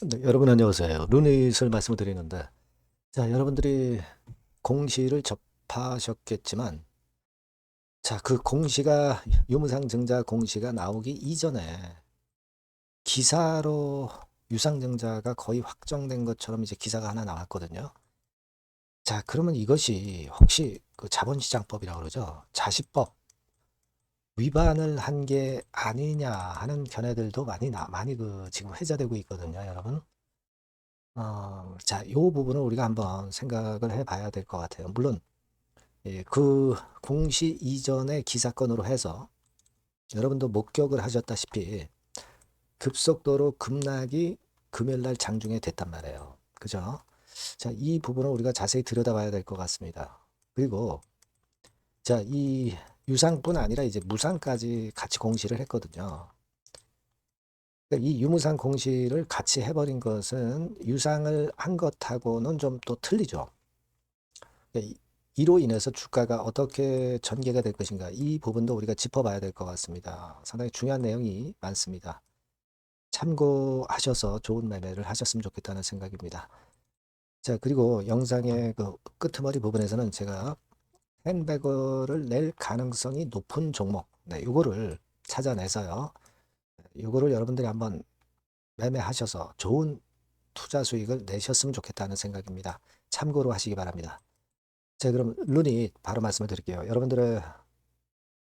네, 여러분 안녕하세요. 루닛을 말씀을 드리는데, 자, 여러분들이 공시를 접하셨겠지만, 자, 그 공시가, 유무상 증자 공시가 나오기 이전에 기사로 유상증자가 거의 확정된 것처럼 이제 기사가 하나 나왔거든요. 자, 그러면 이것이 혹시 그 자본시장법이라고 그러죠? 자시법 위반을 한 게 아니냐 하는 견해들도 많이 나, 많이 그 지금 회자되고 있거든요, 여러분. 어, 자, 요 부분을 우리가 한번 생각을 해봐야 될 것 같아요. 물론 예, 그 공시 이전의 기사건으로 해서 여러분도 목격을 하셨다시피 급속도로 급락이 금요일 날 장중에 됐단 말이에요. 그죠? 자, 이 부분을 우리가 자세히 들여다봐야 될 것 같습니다. 그리고 자, 이 유상뿐 아니라 이제 무상까지 같이 공시를 했거든요. 그러니까 이 유무상 공시를 같이 해버린 것은 유상을 한 것하고는 좀 또 틀리죠. 그러니까 이- 이로 인해서 주가가 어떻게 전개가 될 것인가 이 부분도 우리가 짚어봐야 될 것 같습니다. 상당히 중요한 내용이 많습니다. 참고하셔서 좋은 매매를 하셨으면 좋겠다는 생각입니다. 자, 그리고 영상의 그 끄트머리 부분에서는 제가 햄버거를 낼 가능성이 높은 종목, 네, 요거를 찾아내서요. 요거를 여러분들이 한번 매매하셔서 좋은 투자 수익을 내셨으면 좋겠다는 생각입니다. 참고로 하시기 바랍니다. 자, 그럼 루닛 바로 말씀을 드릴게요. 여러분들의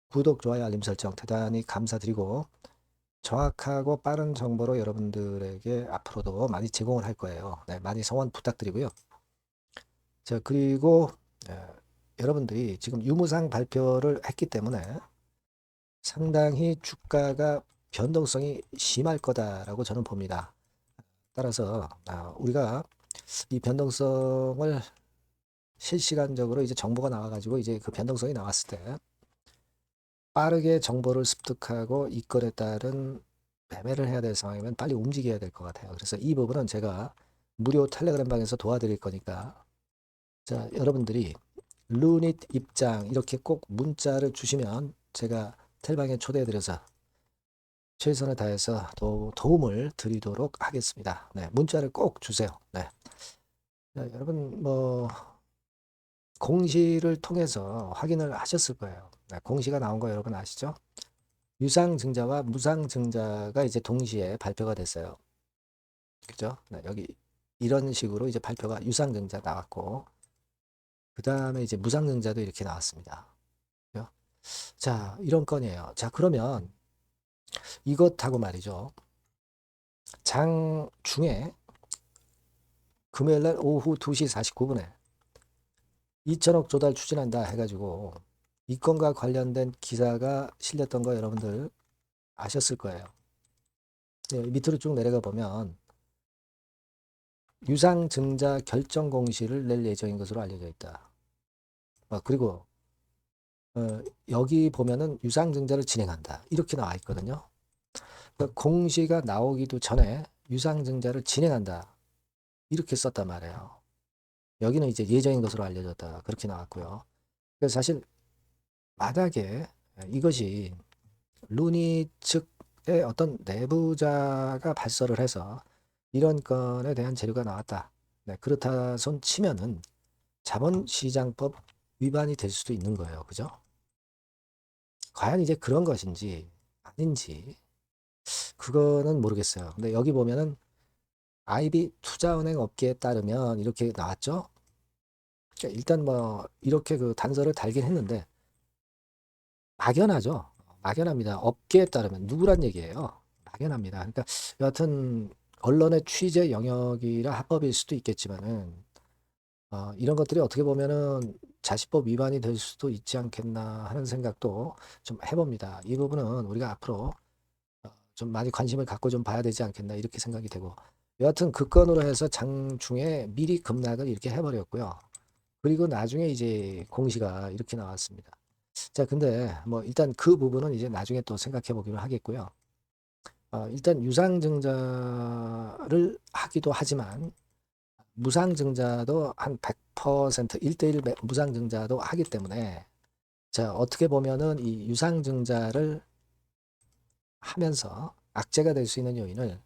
구독, 좋아요, 알림 설정 대단히 감사드리고 정확하고 빠른 정보로 여러분들에게 앞으로도 많이 제공을 할 거예요. 네, 많이 성원 부탁드리고요. 자, 그리고 예, 여러분들이 지금 유무상 발표를 했기 때문에 상당히 주가가 변동성이 심할 거다라고 저는 봅니다. 따라서 아, 우리가 이 변동성을 실시간적으로 이제 정보가 나와가지고 이제 그 변동성이 나왔을 때 빠르게 정보를 습득하고 이끌에 따른 매매를 해야 될 상황이면 빨리 움직여야 될 것 같아요. 그래서 이 부분은 제가 무료 텔레그램 방에서 도와드릴 거니까 자 여러분들이 루닛 입장 이렇게 꼭 문자를 주시면 제가 텔방에 초대해드려서 최선을 다해서 도, 도움을 드리도록 하겠습니다. 네, 문자를 꼭 주세요. 네. 자, 여러분 뭐 공시를 통해서 확인을 하셨을 거예요. 네, 공시가 나온 거 여러분 아시죠? 유상증자와 무상증자가 이제 동시에 발표가 됐어요. 그죠? 네, 여기 이런 식으로 이제 발표가 유상증자 나왔고 그 다음에 이제 무상증자도 이렇게 나왔습니다. 그죠? 자, 이런 건이에요. 자, 그러면 이것하고 말이죠. 장 중에 금요일 날 오후 2시 49분에 2천억 조달 추진한다 해가지고 이 건과 관련된 기사가 실렸던 거 여러분들 아셨을 거예요. 네, 밑으로 쭉 내려가 보면 유상 증자 결정 공시를 낼 예정인 것으로 알려져 있다. 아, 그리고 어, 여기 보면은 유상 증자를 진행한다. 이렇게 나와 있거든요. 그러니까 공시가 나오기도 전에 유상 증자를 진행한다. 이렇게 썼단 말이에요. 여기는 이제 예정인 것으로 알려졌다. 그렇게 나왔고요. 그래서 사실 만약에 이것이 루니 측의 어떤 내부자가 발설을 해서 이런 건에 대한 재료가 나왔다. 네, 그렇다 손 치면은 자본시장법 위반이 될 수도 있는 거예요. 그죠? 과연 이제 그런 것인지 아닌지 그거는 모르겠어요. 근데 여기 보면은 IB 투자은행 업계에 따르면 이렇게 나왔죠. 그러니까 일단 뭐 이렇게 그 단서를 달긴 했는데 막연하죠. 막연합니다. 업계에 따르면 누구란 얘기예요. 막연합니다. 그러니까 여하튼 언론의 취재 영역이라 합법일 수도 있겠지만은 어, 이런 것들이 어떻게 보면은 자시법 위반이 될 수도 있지 않겠나 하는 생각도 좀 해봅니다. 이 부분은 우리가 앞으로 어, 좀 많이 관심을 갖고 좀 봐야 되지 않겠나 이렇게 생각이 되고 여하튼 그 건으로 해서 장중에 미리 급락을 이렇게 해버렸고요. 그리고 나중에 이제 공시가 이렇게 나왔습니다. 자, 근데 뭐 일단 그 부분은 이제 나중에 또 생각해 보기로 하겠고요. 어, 일단 유상증자를 하기도 하지만 무상증자도 한 100% 1대1 무상증자도 하기 때문에 자, 어떻게 보면은 이 유상증자를 하면서 악재가 될 수 있는 요인을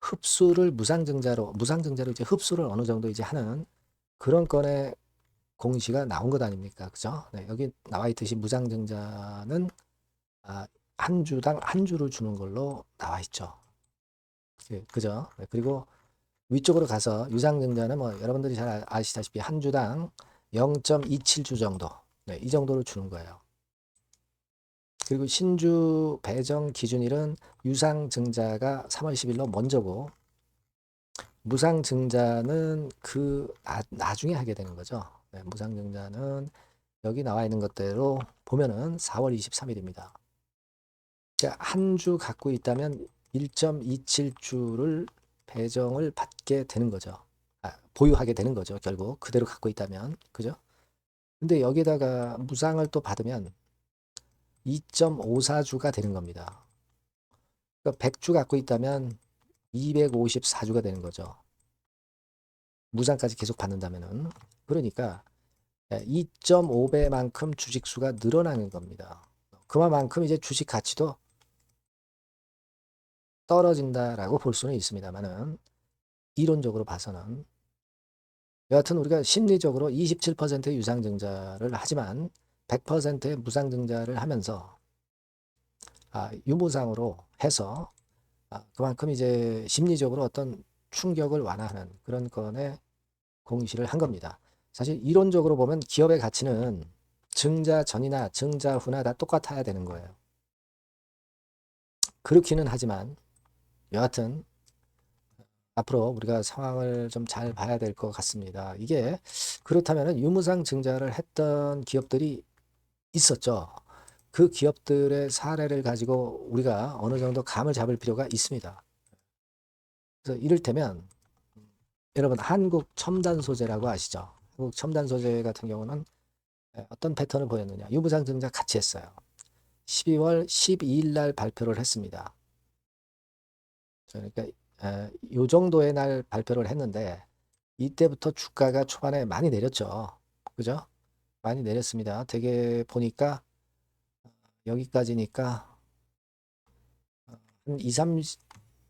흡수를 무상증자로 무상증자로 이제 흡수를 어느 정도 이제 하는 그런 건의 공시가 나온 것 아닙니까? 그죠? 네, 여기 나와 있듯이 무상증자는 아, 한 주당 한 주를 주는 걸로 나와 있죠. 그, 그죠? 네, 그리고 위쪽으로 가서 유상증자는 뭐 여러분들이 잘 아- 아시다시피 한 주당 0.27주 정도, 네, 이 정도를 주는 거예요. 그리고 신주 배정 기준일은 유상증자가 3월 10일로 먼저고 무상증자는 그 나, 나중에 하게 되는 거죠. 네, 무상증자는 여기 나와 있는 것대로 보면은 4월 23일입니다. 한 주 갖고 있다면 1.27주를 배정을 받게 되는 거죠. 아, 보유하게 되는 거죠. 결국 그대로 갖고 있다면 그죠? 근데 여기다가 무상을 또 받으면 2.54주가 되는 겁니다. 그러니까 100주 갖고 있다면 254주가 되는 거죠. 무상까지 계속 받는다면은 그러니까 2.5배만큼 주식수가 늘어나는 겁니다. 그만큼 이제 주식 가치도 떨어진다라고 볼 수는 있습니다만은 이론적으로 봐서는 여하튼 우리가 심리적으로 27%의 유상증자를 하지만 100%의 무상증자를 하면서 아, 유무상으로 해서 아, 그만큼 이제 심리적으로 어떤 충격을 완화하는 그런 건에 공시를 한 겁니다. 사실 이론적으로 보면 기업의 가치는 증자 전이나 증자 후나 다 똑같아야 되는 거예요. 그렇기는 하지만 여하튼 앞으로 우리가 상황을 좀 잘 봐야 될 것 같습니다. 이게 그렇다면 유무상 증자를 했던 기업들이 있었죠. 그 기업들의 사례를 가지고 우리가 어느 정도 감을 잡을 필요가 있습니다. 그래서 이를테면 여러분 한국 첨단 소재라고 아시죠? 한국 첨단 소재 같은 경우는 어떤 패턴을 보였느냐? 유무상 증자 같이 했어요. 12월 12일 날 발표를 했습니다. 그러니까 요 정도의 날 발표를 했는데 이때부터 주가가 초반에 많이 내렸죠. 그죠? 많이 내렸습니다. 되게 보니까 여기까지니까 한 2, 30,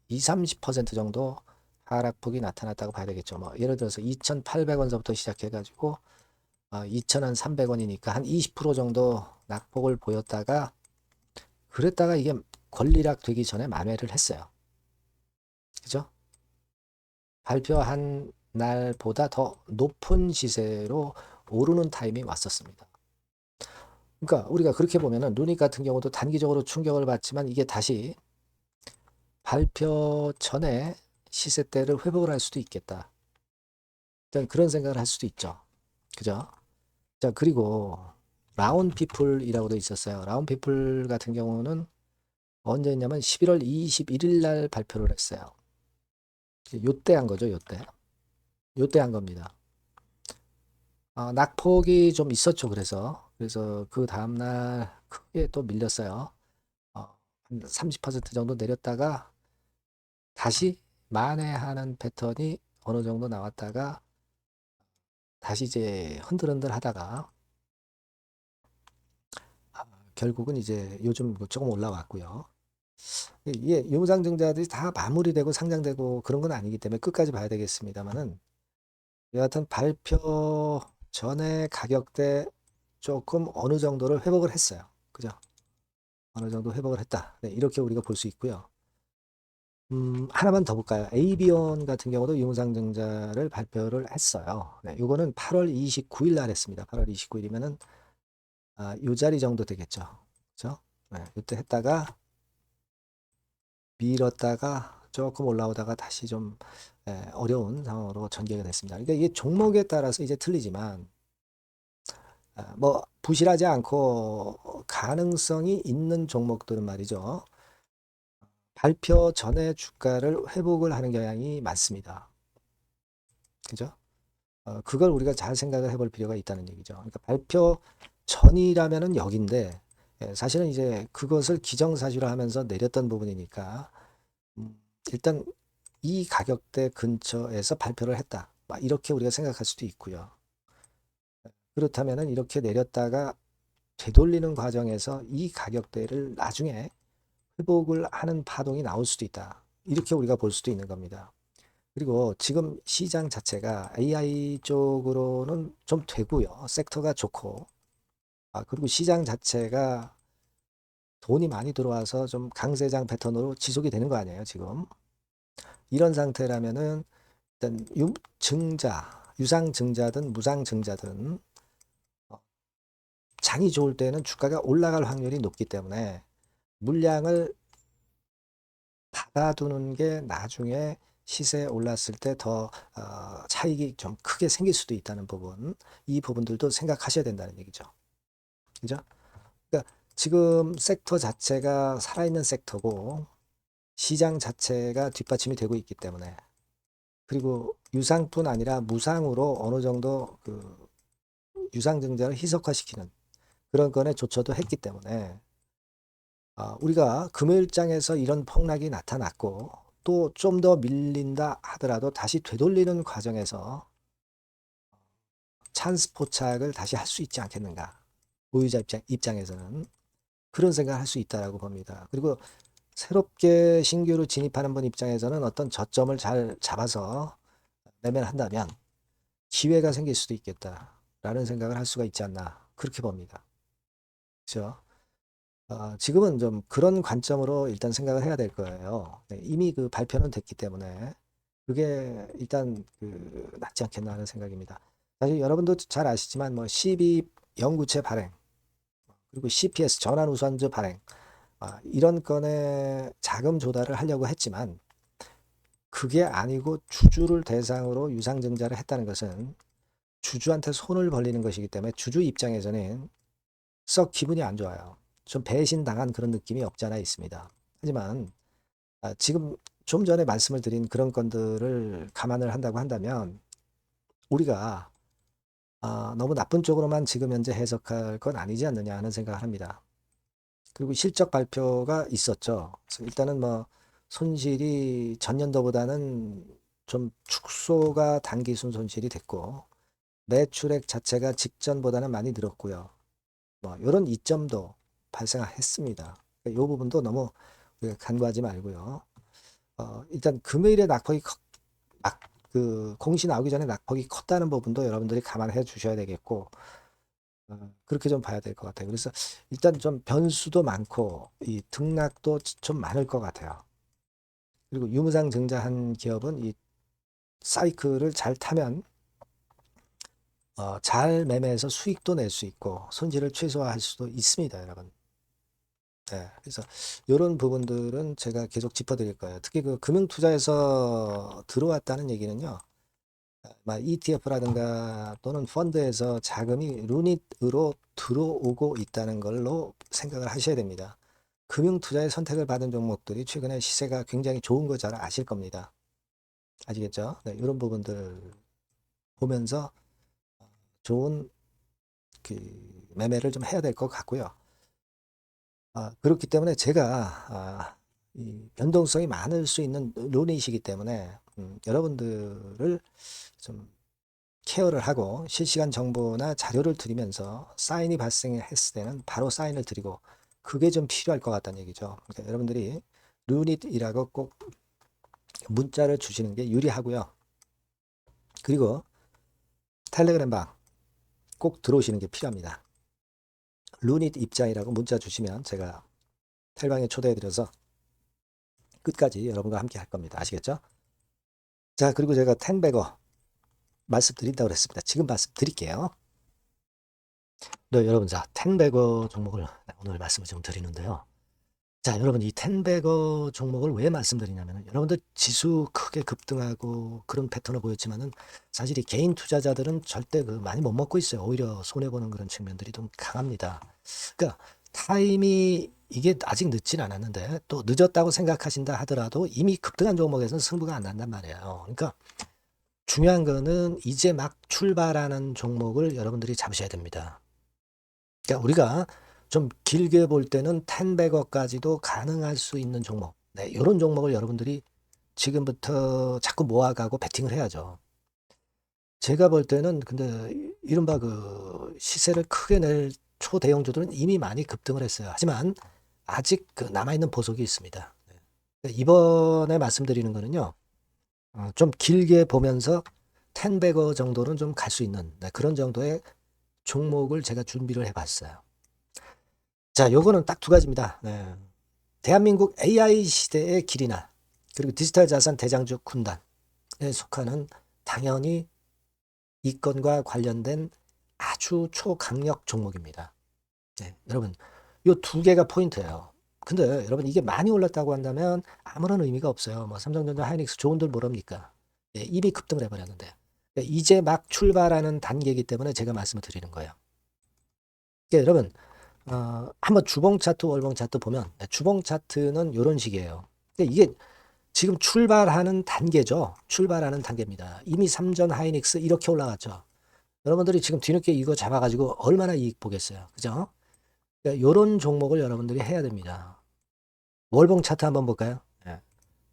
2, 30% 정도 하락폭이 나타났다고 봐야 되겠죠. 뭐 예를 들어서 2,800원서부터 시작해 가지고 어, 2,300원이니까 한 20% 정도 낙폭을 보였다가 그랬다가 이게 권리락 되기 전에 만회를 했어요. 그죠? 발표한 날보다 더 높은 시세로 오르는 타임이 왔었습니다. 그러니까 우리가 그렇게 보면은 루닉 같은 경우도 단기적으로 충격을 받지만 이게 다시 발표 전에 시세대를 회복을 할 수도 있겠다. 그런 생각을 할 수도 있죠. 그죠? 자, 그리고 라운 피플이라고도 있었어요. 라운 피플 같은 경우는 언제 했냐면 11월 21일 날 발표를 했어요. 요때 한 거죠, 요때. 요때 한 겁니다. 아, 낙폭이 좀 있었죠, 그래서. 그래서 그 다음날 크게 또 밀렸어요. 어, 한30% 정도 내렸다가 다시 만회하는 패턴이 어느 정도 나왔다가 다시 이제 흔들흔들 하다가 아, 결국은 이제 요즘 뭐 조금 올라왔고요. 이게 유무상증자들이 다 마무리되고 상장되고 그런 건 아니기 때문에 끝까지 봐야 되겠습니다만은 여하튼 발표 전에 가격대 조금 어느 정도를 회복을 했어요. 그죠? 어느 정도 회복을 했다. 네, 이렇게 우리가 볼 수 있고요. 음, 하나만 더 볼까요? 에이비온 같은 경우도 유무상증자를 발표를 했어요. 네, 요거는 8월 29일 날 했습니다. 8월 29일이면은 아, 요 자리 정도 되겠죠. 그죠? 네, 이때 했다가 밀었다가 조금 올라오다가 다시 좀 예, 어려운 상황으로 전개가 됐습니다. 그러니까 이게 종목에 따라서 이제 틀리지만 아, 뭐 부실하지 않고 가능성이 있는 종목들은 말이죠. 발표 전에 주가를 회복을 하는 경향이 많습니다. 그죠? 어, 그걸 우리가 잘 생각을 해볼 필요가 있다는 얘기죠. 그러니까 발표 전이라면은 예, 사실은 이제 그것을 기정사실화하면서 내렸던 부분이니까 음, 일단 이 가격대 근처에서 발표를 했다. 막 이렇게 우리가 생각할 수도 있고요. 그렇다면은 이렇게 내렸다가 되돌리는 과정에서 이 가격대를 나중에 회복을 하는 파동이 나올 수도 있다. 이렇게 우리가 볼 수도 있는 겁니다. 그리고 지금 시장 자체가 AI 쪽으로는 좀 되고요. 섹터가 좋고. 아, 그리고 시장 자체가 돈이 많이 들어와서 좀 강세장 패턴으로 지속이 되는 거 아니에요, 지금. 이런 상태라면은 일단 유, 증자, 유상 증자든 무상 증자든 어, 장이 좋을 때는 주가가 올라갈 확률이 높기 때문에 물량을 받아두는 게 나중에 시세 올랐을 때더 어, 차익이 좀 크게 생길 수도 있다는 부분, 이 부분들도 생각하셔야 된다는 얘기죠. 그죠? 그러니까 지금 섹터 자체가 살아있는 섹터고 시장 자체가 뒷받침이 되고 있기 때문에 그리고 유상뿐 아니라 무상으로 어느 정도 그 유상증자를 희석화시키는 그런 건에 조처도 했기 때문에 아, 우리가 금요일장에서 이런 폭락이 나타났고 또 좀 더 밀린다 하더라도 다시 되돌리는 과정에서 찬스 포착을 다시 할 수 있지 않겠는가. 보유자 입장, 입장 에서는 그런 생각을 할 수 있다라고 봅니다. 그리고 새롭게 신규로 진입하는 분 입장에서는 어떤 저점을 잘 잡아서 매매를 한다면 기회가 생길 수도 있겠다라는 생각을 할 수가 있지 않나 그렇게 봅니다. 그렇죠? 어, 지금은 좀 그런 관점으로 일단 생각을 해야 될 거예요. 네, 이미 그 발표는 됐기 때문에 그게 일단 그 낫지 않겠나 하는 생각입니다. 사실 여러분도 잘 아시지만 뭐 12 영구채 발행 그리고 CPS 전환 우선주 발행 아, 이런 건에 자금 조달을 하려고 했지만 그게 아니고 주주를 대상으로 유상증자를 했다는 것은 주주한테 손을 벌리는 것이기 때문에 주주 입장에서는 썩 기분이 안 좋아요. 좀 배신당한 그런 느낌이 없지 않아 있습니다. 하지만 아, 지금 좀 전에 말씀을 드린 그런 건들을 감안을 한다고 한다면 우리가 아, 너무 나쁜 쪽으로만 지금 현재 해석할 건 아니지 않느냐 하는 생각을 합니다. 그리고 실적 발표가 있었죠. 일단은 뭐 손실이 전년도보다는 좀 축소가 단기순 손실이 됐고 매출액 자체가 직전보다는 많이 늘었고요. 뭐 이런 이점도 발생했습니다. 이 부분도 너무 간과하지 말고요. 어, 일단 금요일에 낙폭이 커, 낙, 그 공시 나오기 전에 낙폭이 컸다는 부분도 여러분들이 감안해 주셔야 되겠고 어, 그렇게 좀 봐야 될 것 같아요. 그래서 일단 좀 변수도 많고 이 등락도 좀 많을 것 같아요. 그리고 유무상 증자한 기업은 이 사이클을 잘 타면 어, 잘 매매해서 수익도 낼 수 있고 손실을 최소화할 수도 있습니다, 여러분. 네, 그래서 이런 부분들은 제가 계속 짚어드릴 거예요. 특히 그 금융투자에서 들어왔다는 얘기는요. 막 ETF라든가 또는 펀드에서 자금이 루닛으로 들어오고 있다는 걸로 생각을 하셔야 됩니다. 금융투자의 선택을 받은 종목들이 최근에 시세가 굉장히 좋은 거 잘 아실 겁니다. 아시겠죠? 네, 이런 부분들 보면서 좋은 그 매매를 좀 해야 될 것 같고요. 아, 그렇기 때문에 제가 아, 이 변동성이 많을 수 있는 론이시기 때문에 음, 여러분들을 좀 케어를 하고 실시간 정보나 자료를 드리면서 사인이 발생했을 때는 바로 사인을 드리고 그게 좀 필요할 것 같다는 얘기죠. 그러니까 여러분들이 루닛이라고 꼭 문자를 주시는 게 유리하고요. 그리고 텔레그램 방 꼭 들어오시는 게 필요합니다. 루닛 입장이라고 문자 주시면 제가 텔방에 초대해 드려서 끝까지 여러분과 함께 할 겁니다. 아시겠죠? 자, 그리고 제가 텐베거 말씀드린다고 그랬습니다. 지금 말씀드릴게요. 네, 여러분, 자, 텐베거 종목을 오늘 말씀을 좀 드리는데요. 자, 여러분, 이 텐베거 종목을 왜 말씀드리냐면, 여러분들 지수 크게 급등하고 그런 패턴을 보였지만은, 사실 이 개인 투자자들은 절대 그 많이 못 먹고 있어요. 오히려 손해 보는 그런 측면들이 좀 강합니다. 그러니까, 타임이 이게 아직 늦진 않았는데, 또 늦었다고 생각하신다 하더라도 이미 급등한 종목에서는 승부가 안 난단 말이에요. 그러니까, 중요한 거는 이제 막 출발하는 종목을 여러분들이 잡으셔야 됩니다. 그러니까 우리가 좀 길게 볼 때는 10백억까지도 가능할 수 있는 종목. 네, 이런 종목을 여러분들이 지금부터 자꾸 모아가고 베팅을 해야죠. 제가 볼 때는 근데 이른바 그 시세를 크게 낼 초대형주들은 이미 많이 급등을 했어요. 하지만 아직 그 남아있는 보석이 있습니다. 네. 이번에 말씀드리는 거는요. 어, 좀 길게 보면서 10배거 정도는 좀 갈 수 있는 네, 그런 정도의 종목을 제가 준비를 해봤어요. 자, 요거는 딱 두 가지입니다. 네. 대한민국 AI 시대의 길이나 그리고 디지털 자산 대장주 군단에 속하는 당연히 이건과 관련된 아주 초강력 종목입니다. 네, 여러분, 요 두 개가 포인트예요. 근데 여러분 이게 많이 올랐다고 한다면 아무런 의미가 없어요. 뭐 삼성전자, 하이닉스 좋은 들 모릅니까? 예, 이미 급등을 해버렸는데 예, 이제 막 출발하는 단계이기 때문에 제가 말씀을 드리는 거예요. 예, 여러분 어, 한번 주봉 차트, 월봉 차트 보면 예, 주봉 차트는 이런 식이에요. 근데 이게 지금 출발하는 단계죠. 출발하는 단계입니다. 이미 삼전 하이닉스 이렇게 올라갔죠. 여러분들이 지금 뒤늦게 이거 잡아가지고 얼마나 이익 보겠어요. 그죠? 이런 종목을 여러분들이 해야 됩니다. 월봉 차트 한번 볼까요? 예.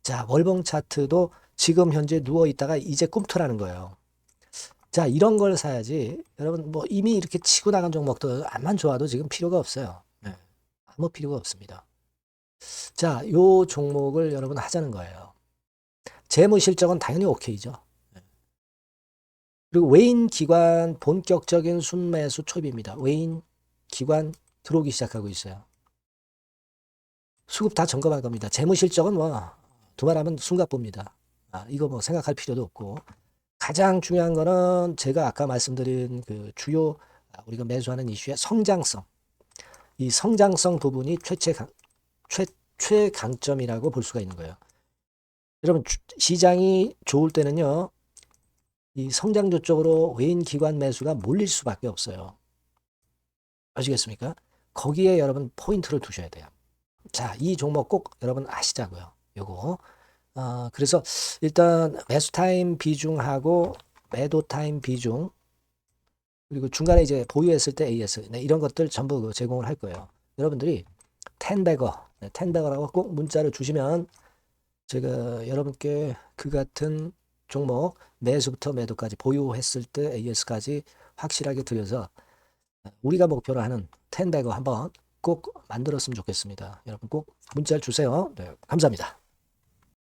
자, 월봉 차트도 지금 현재 누워 있다가 이제 꿈틀하는 거예요. 자, 이런 걸 사야지. 여러분, 뭐 이미 이렇게 치고 나간 종목도 암만 좋아도 지금 필요가 없어요. 예. 아무 필요가 없습니다. 자, 요 종목을 여러분 하자는 거예요. 재무 실적은 당연히 오케이죠. 예. 그리고 외인 기관 본격적인 순매수 초입입니다. 외인 기관 들어오기 시작하고 있어요. 수급 다 점검할 겁니다. 재무 실적은 뭐 두말하면 숨가쁩니다. 아, 이거 뭐 생각할 필요도 없고 가장 중요한 거는 제가 아까 말씀드린 그 주요 아, 우리가 매수하는 이슈의 성장성. 이 성장성 부분이 최최 강, 최, 최강점이라고 볼 수가 있는 거예요. 여러분 주- 시장이 좋을 때는요. 이 성장주 쪽으로 외인 기관 매수가 몰릴 수밖에 없어요. 아시겠습니까? 거기에 여러분 포인트를 두셔야 돼요. 자, 이 종목 꼭 여러분 아시자고요. 요거. 어, 그래서 일단 매수 타임 비중하고 매도 타임 비중 그리고 중간에 이제 보유했을 때 AS 네, 이런 것들 전부 그 제공을 할 거예요. 여러분들이 텐베거, 네, 텐베거라고 꼭 문자를 주시면 제가 여러분께 그 같은 종목 매수부터 매도까지 보유했을 때 AS까지 확실하게 드려서 우리가 목표로 하는 텐베거 한번 꼭 만들었으면 좋겠습니다. 여러분 꼭 문자를 주세요. 네, 감사합니다.